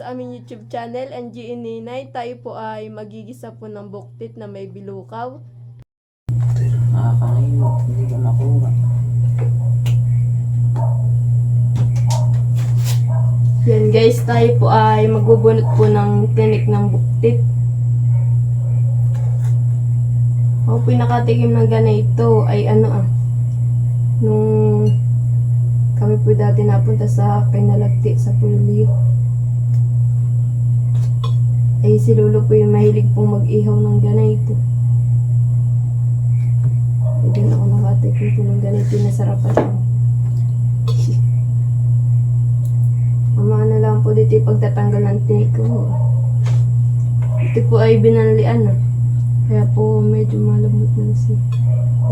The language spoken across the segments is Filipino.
sa aming YouTube channel, NG Ninay. Tayo po ay magigisa po ng buktit na may bilukaw. Nakakahimot, hindi ko nakuha. Yan guys, tayo po ay magbubunot po ng tinik ng buktit. Ako po yung nakatikim ng ganito ay ano ah, nung kami po dati napunta sa Kainalagti sa Pulyo. Ay si Lolo po yung mahilig pong mag-ihaw ng ganito. Ay din ako nakatikim po ng ganito na sarapan ko. Mama na lang po dito yung pagtatanggal ng tinik ko. Ito po ay binanlian na. Kaya po medyo malambot na siya.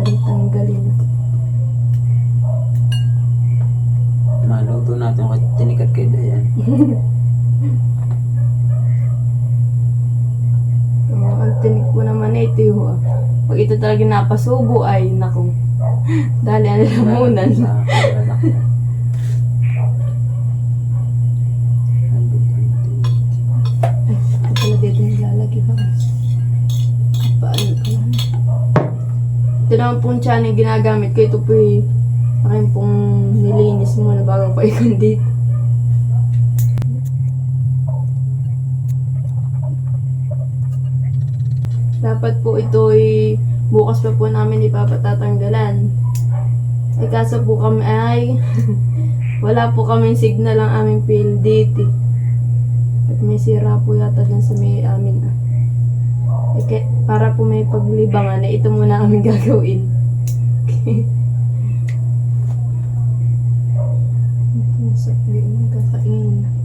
Pero tanggalin na. Maluto natin kahit tinikat kay Dayan. Oo, ang tinik po naman na ito yung. Pag ito talaga napasubo ay naku. Dali ang lamunan. Ang tinik. Ito naman tiyan yung ginagamit ko. Ito po yung akin pong nilinis muna bago ko ikon dito. Dapat po ito ay bukas pa po namin ipapatatanggalan. Eh kaso po kami ay wala po kaming signal ang aming PLDT. At may sira po yata dyan sa may amin ah. Eh, para po may paglibangan eh, ito muna aming gagawin. Sa yung kakain.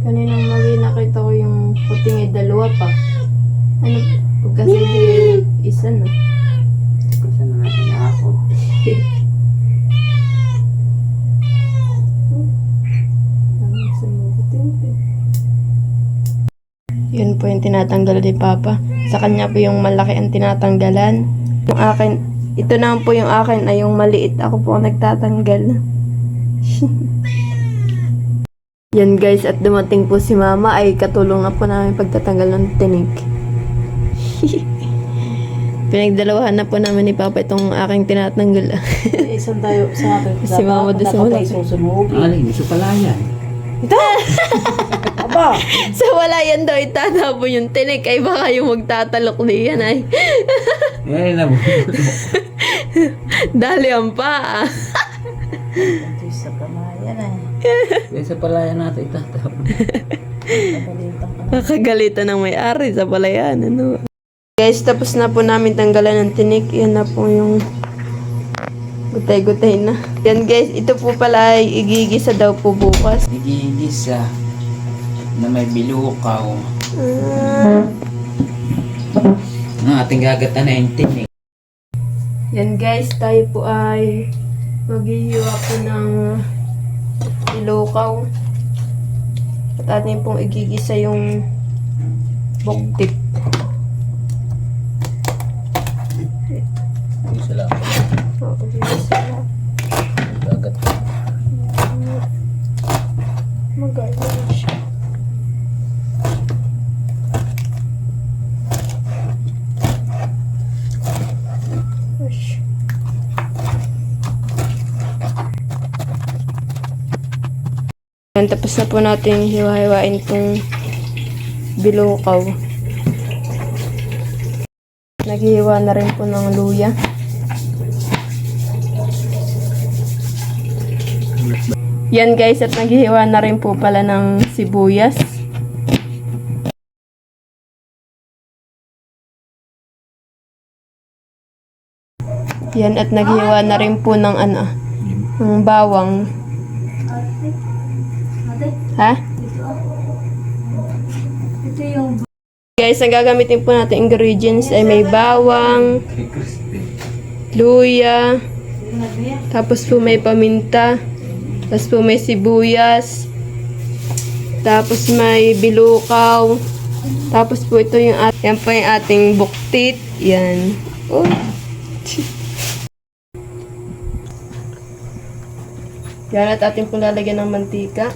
Kaninang mali nakita ko yung puting eh, dalawa pa. Ano, pag kasi di, isa na. Kasi na natin ako. Yun po yung tinatanggal ni Papa. Sa kanya po yung malaki ang tinatanggalan. Yung akin, ito naman po yung akin ay yung maliit. Ako po ang nagtatanggal. Yan guys, at dumating po si Mama ay katulong na po namin pagtatanggal ng tinik. Pinagdalawahan na po namin ni Papa itong aking tinatanggal. Isang tayo sa akin. Si Mama doon sa wala. susunog. Alin, gusto pala yan. Aba! Sa wala yan daw itatapon yung tinik ay baka yung magtatalok diyan ay. Eh, nabulok. Dali ang paa. Kaya sa palayan natin itatapon. Kakagalitan ng may-ari sa palayan. Ano? Guys, tapos na po namin tanggalan ng tinik. Yan na po yung gutay-gutay na. Yan guys, ito po pala ay igigisa daw po bukas. Nagigisa na may bilukaw. Ah. Ang ating gagatan na yung tinik. Yan guys, tayo po ay maghihiwa po ng ilukaw. At atin pong igigisa yung buktik. Isa lang. Oh, igigisa na. Gagat. Maganda siya. Gosh. Yan, tapos na po natin hiwa-hiwain itong bilukaw. Naghihiwa na rin po ng luya. Yan guys, at naghihiwa na rin po pala ng sibuyas. Yan, at naghihiwa na rin po ng ano, ng bawang. Ha? Guys, ang gagamitin po natin ingredients ay may bawang, luya, tapos po may paminta, tapos po may sibuyas, tapos may bilukaw, tapos po ito yung at yan po yung ating buktit, yan. Oh. Yan at ating pong lalagyan ng mantika.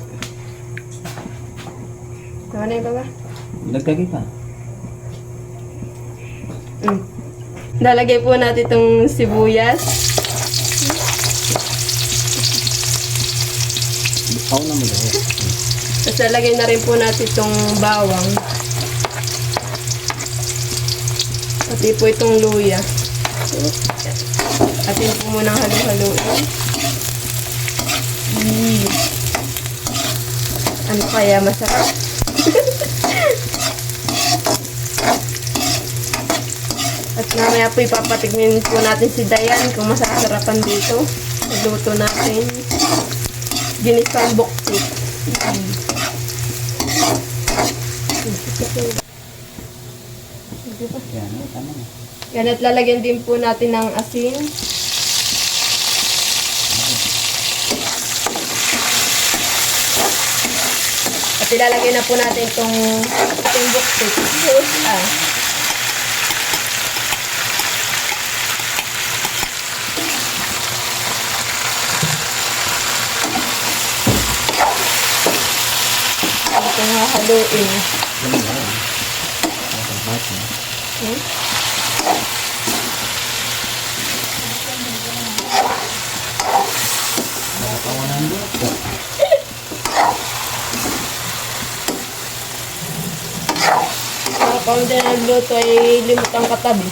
Ano na yung baba? Lagkagi pa. Mm. Lalagay po natin itong sibuyas. Ako na mo daw. Tapos lalagay na rin po natin itong bawang. Pati po itong luya. Atin po munang halo-haloin. Mm. Ano kaya masarap? At mamaya po ipapatikmin po natin si Dayan kung masasarapan dito. Nagluto natin. Ginisang na. Yan at lalagyan din po natin ng asin. At ilalagay na po natin itong itong buksit. Ah. Ito nga haluin. Yan ba? Nakabat na. Para kung hindi nagluto ay limot ang katabi.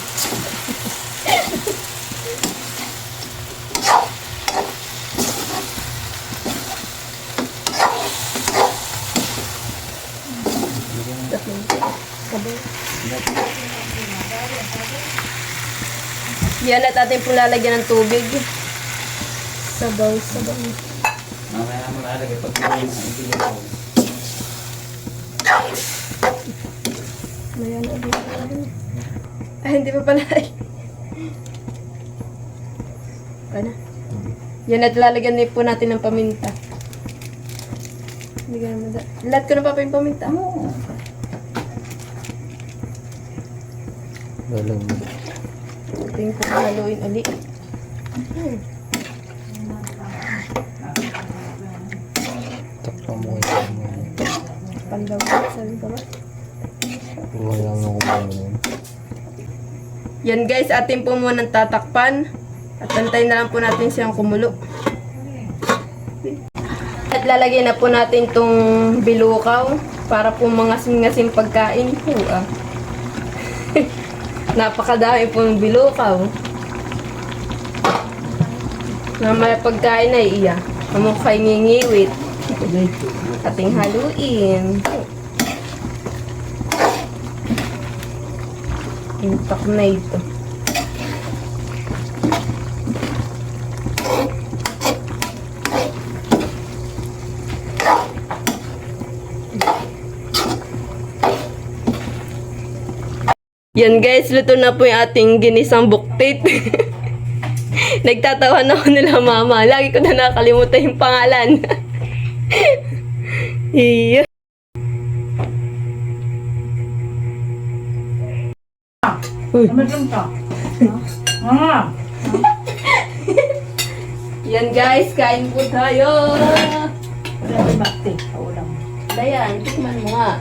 Yan at ating pong lalagyan ng tubig. Sabaw, sabaw. Mamaya mo lalagay pag hindi na hindi na ako. Ayan, Ay, hindi pa pala. Ano? Yan at lalagyan din po natin ng paminta. Hindi ka naman da- Lahat ko na pa pa yung paminta. Oo. Lalang mo. Ito yung haluin uli. Hmm. Takpa mo kayo. Pandaw sabi ko ba? Wala mo kumain. Yan guys, atin po munang tatakpan. At antayin na lang po natin siyang kumulo. At lalagyan na po natin itong bilukaw para po mga singasim pagkain po ah. Napakadami pong bilukaw. Mamaya pagkain ay iya. Mamukhay ngingiwit. Ating haluin. Intak na ito. Yan guys, luto na po yung ating ginisang buktit. Nagtatawa na ako nila mama. Lagi ko na nakalimutan yung pangalan. Iya. Naman ka. Ah! Yan guys, kain po tayo. Si Bakti. Kaulam. Dayan, tikman mo nga.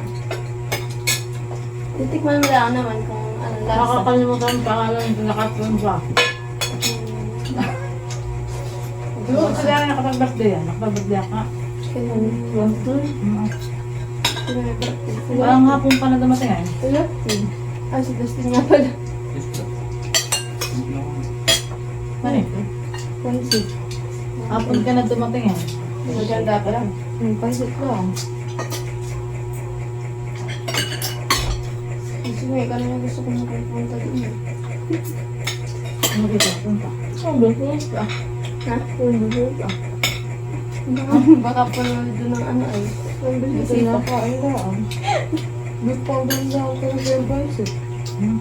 Titikman mo lang naman kung ano lasa. Nakakalimutan ang pangalan ng nakatun ba? Siguro sila na nakapag-birthday yan. Nakapag-birthday ka. Kailan? Walang hapon pa na dumating eh. Wala. Ah, si Dustin nga pala. Ano eh? Pansit. Hapon ka na dumating eh. Maganda ka lang. Hmm, pansit lang. Gusto mo, ikaw na gusto ko makapunta din. eh. Ano dito? Punta. Oh, business ka. Ha? Oh, business ka. Baka, panood doon ng ano ay. Ang bilis Ito ito. na pa. Ay lang. Di pa ganda ako ng yung pansit. Hmm.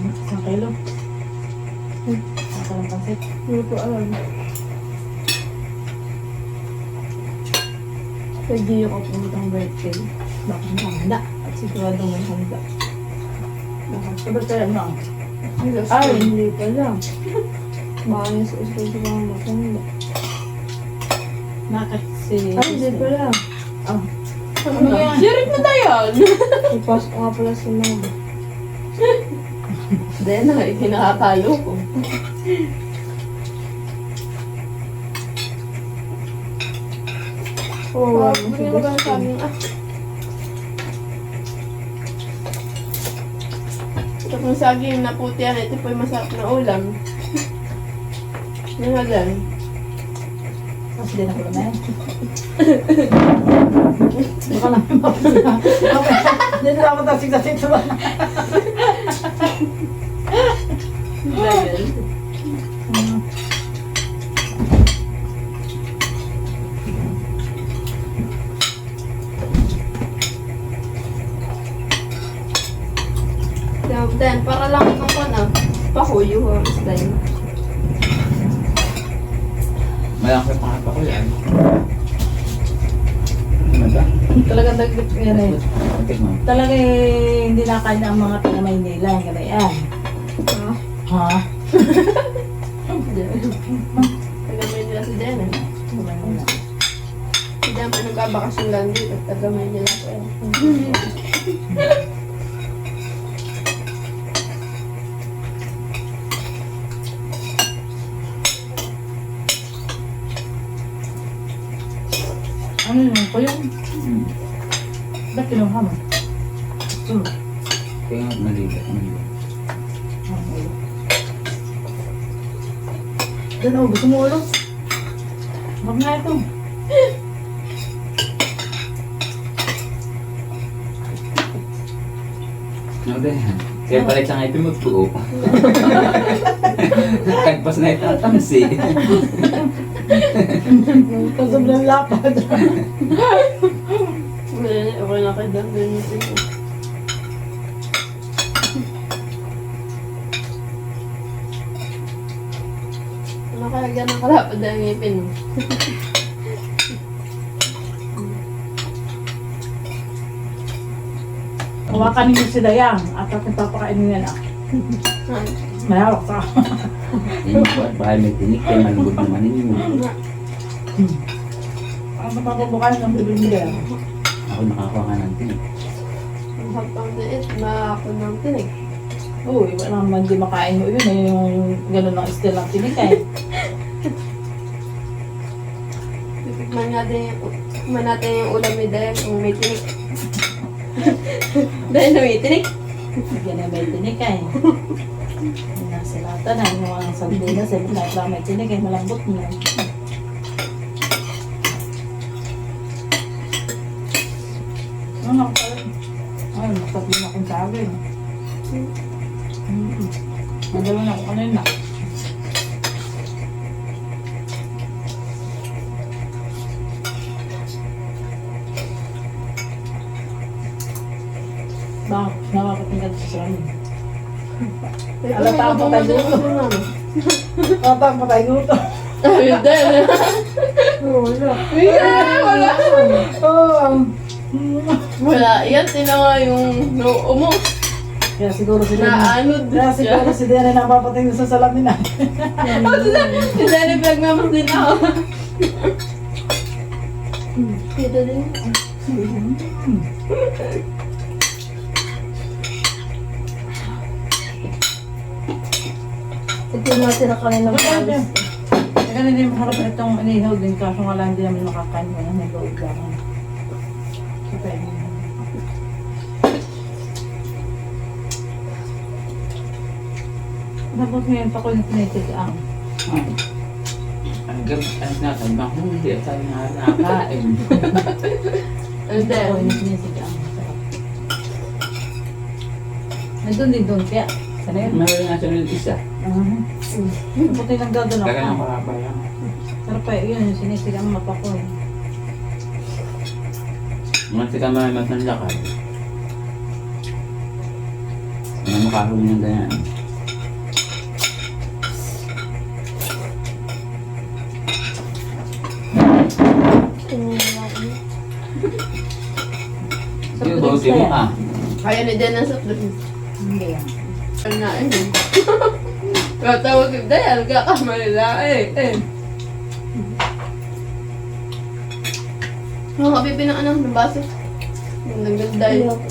Isang kilo. Isang kilo pansit. Hindi ko alam. Gio ko pumunta ang birthday. Baka ang handa. At sigurado may handa. Sa birthday mo. Ay, Ay. hindi pa lang. Baka niya sa mga maganda. Nakasi. Ay, hindi pala. Ah. Ano yan? Sirit mo tayo. Ipasok nga pala si mama. Hindi na, kinakatalo ko. Oo, Ah, ano si Dustin? Ah. Ito kung saging na puti yan, ito po yung masarap na ulam. Yan dyan. Kasi din ako naman. Baka lang mapasya. Hindi na ako tasig-tasig. Then, para lang itong ko na, pakuyo style. Malaki pa pa ko yan. Ano ba? Talagang dagdag yan eh. Talaga eh, hindi na kaya ang mga taga Maynila. Yung ganun yan. Ha? Tagamay nila si Den eh. Maynila. Si Den pa nagkabakasyon lang dito. Tagamay nila ko eh. Ano yun ko yun? Hmm. Ba't kinuha mo? Hmm. Kaya maligat. maligat. Diyan ako, gusto mo ulo? Huwag na ito. Ano ba yan? Kaya pala sa ngayong mo po. Kagpas na itatamsi. Ito sobrang lapad. Okay na kay Dan. Yung. Nakalagyan ng kalapad na ang ngipin. Hawakan niyo si Dayang at at nagpapakainin niya na. Mayawak ka. Baka may tinik kaya malugod naman yun. Ang mapapabukan ng bibig niya. Ako nakakuha nga ng tinik. Ang hapang tiit, maako ng tinig. Oo, iba naman di makain mo yun. eh, Yung gano'n ng istil ng tinikay. Titikman natin yung, tikman natin yung ulam ni Dayan kung may tinik. Dahil na may tinik. Yan ay may tinikay. Yung nasa lata na, yung mga sardinas, eh, lahat lang may tinikay, malambot na. Ano ako pala? Ay, magtatlo na akong sabi. Mm. Madalo na ako kanina. Bakit? Nakakatingkad sa sarili. Alam pa ako tayo dito. Tapang pa tayo gusto. Ayun din. Wala. Yeah, wala. Oo. Wala. Yan, tinawa yung noo mo. Kaya siguro si Dana. Naanod Kaya siya. siguro si Dana napapatingin sa salamin na. Si Danny pinagmamas din ako. Kita din. Ito yung natira kanina ng. Kaya hindi maharap na itong inihaw din kaso nga lang hindi naman makakain mo na may load lang. Tapos ngayon pa ko tinitig ang. Ah. Ang gabi, ang natin, hindi at na nakakain. And Ako tinitig ang. Nandun din doon kaya. Sana yun. Meron nga siya isa. Uh-huh. Puti lang daw doon Taga ng ako. karapa yan. Sarap pa yun, yung sinisig ang mata ko eh. Mga sika mamat ng lakad. Ano makahuli ng ganyan? Din bauti mo kaya. ka. kaya ni Dan ang drinks. Hindi yan. Ano na eh. Katawag yung Dayan, kakamali lang eh. eh. Mga kapipi ng ano, ng baso. Nagdalday. Ayoko.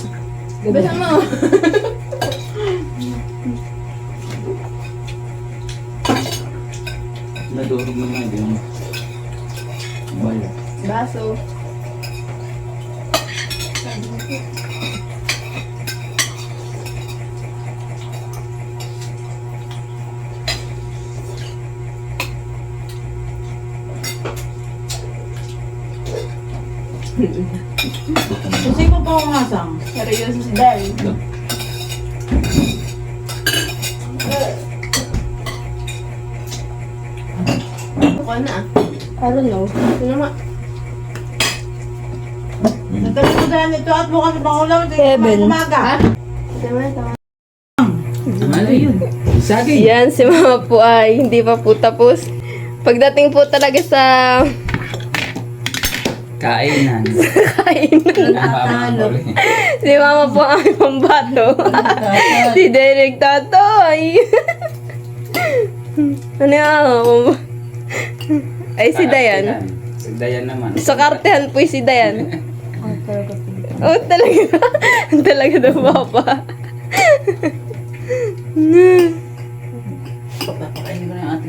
Basta mo. Nadurog mo na yung bala. Baso. Kasi mo pa umasang. Seryoso si Dal. Ako na ah. I don't know. Sino ma? Natagal mo dahil ito at bukas pang ulam. Ito Seven. yung umaga. Tama, na yun. Saging. Yan, si Mama po ay hindi pa po tapos. Pagdating po talaga sa Kainan. kainan, Natalo. si Mama po ang aming pambato. si Derek Tatoy. ano yan? Ay, si Dayan. Si Dayan naman. Sa kartehan po si Dayan. Ah, talaga. Oh, talaga. talaga daw, Papa. Napakain mo na yung